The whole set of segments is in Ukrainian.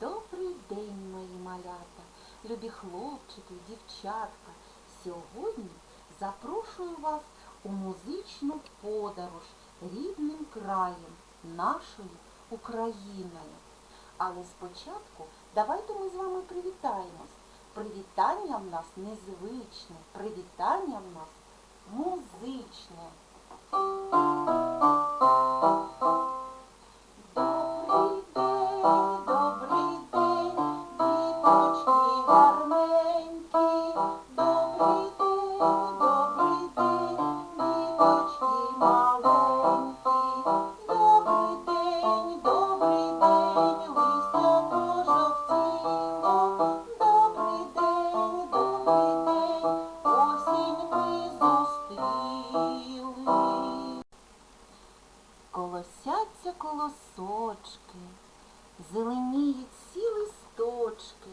Добрий день, мої малята, любі хлопчики, дівчатка. Сьогодні запрошую вас у музичну подорож рідним краєм, нашою Україною. Але спочатку давайте ми з вами привітаємось. Привітання в нас незвичне, привітання в нас музичне. Колосяться колосочки, зеленіють всі листочки,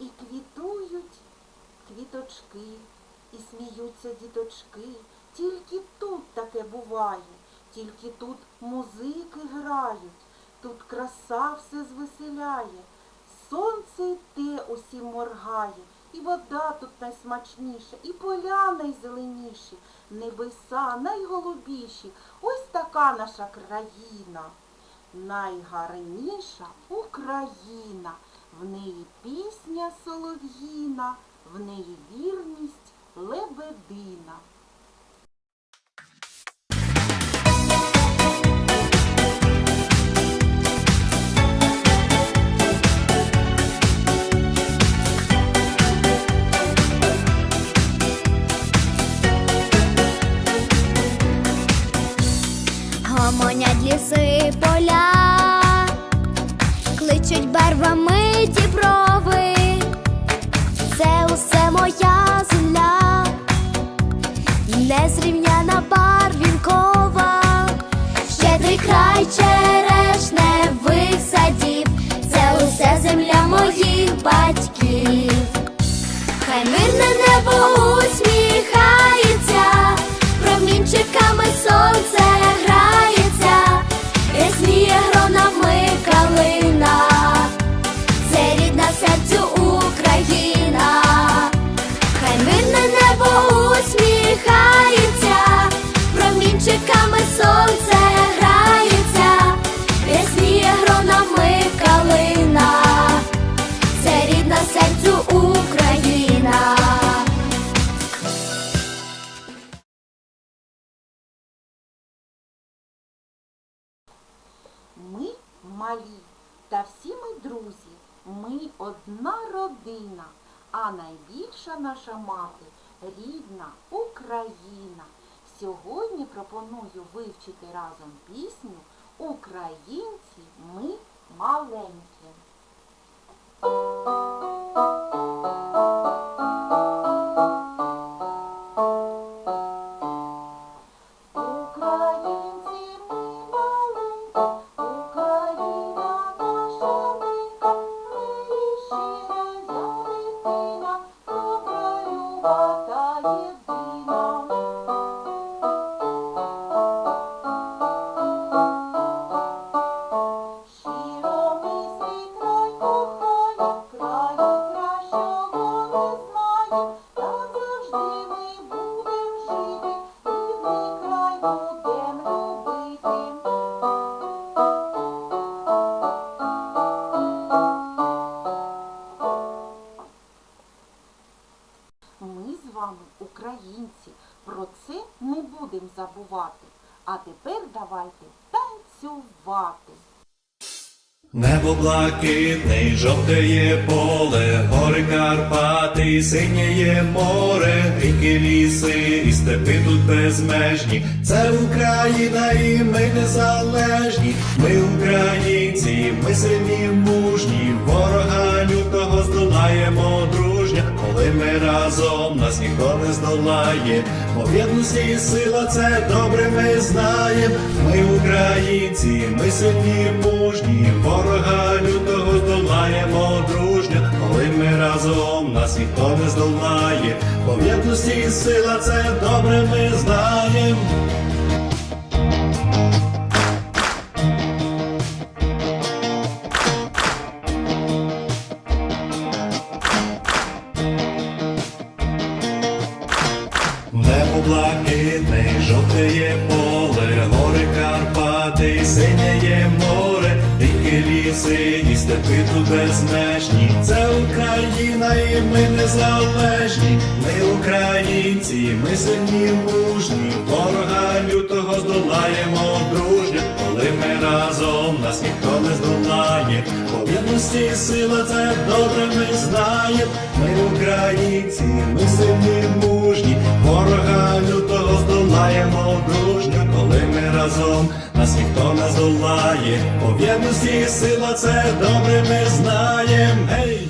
і квітують квіточки, і сміються діточки. Тільки тут таке буває, тільки тут музики грають, тут краса все звеселяє. Сонце те усім моргає, і вода тут найсмачніша, і поля найзеленіші, небеса найголубіші. Ось така наша країна. Найгарніша Україна, в неї пісня солов'їна, в неї вірність лебедина. Гомонять ліси поля, кличуть барвами діброви, це усе моя земля, незрівняна барвінкова, щедрий край черешневих садів, це усе земля моїх батьків. Ми малі та всі ми друзі, ми одна родина, а найбільша наша мати рідна Україна. Сьогодні пропоную вивчити разом пісню Українці ми маленькі. Ми з вами, українці, про це не будемо забувати. А тепер давайте танцювати. Небо блакитне, жовтеє поле, гори Карпати, синєє море, ріки ліси і степи тут безмежні. Це Україна і ми незалежні. Ми українці, ми сильні, мужні, ворога лютого здолаємо. Коли ми разом нас ніхто не здолає, бо єдності сила це добре ми знаємо. Ми українці, ми сильні, мужні, ворога лютого здолаємо дружня. Коли ми разом нас ніхто не здолає, бо єдності сила це добре ми знаємо. Степи тут безмежні. Це Україна, і ми незалежні. Ми українці, ми сильні мужні. Ворога лютого здолаємо дружньо, коли ми разом нас ніхто не здолає. По сила це добре ми знаємо. Ми українці, ми сильні мужні. Ворога лютого здолаємо дружньо, разом нас ніхто не здолає. По єдності сила це добре ми знаємо. Гей!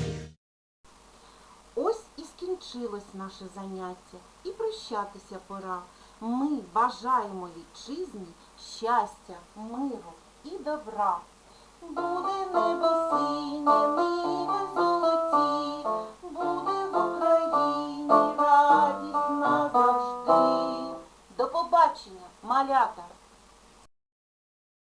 Ось і скінчилось наше заняття, і прощатися пора. Ми бажаємо вітчизні щастя, миру і добра. Буде небо синє,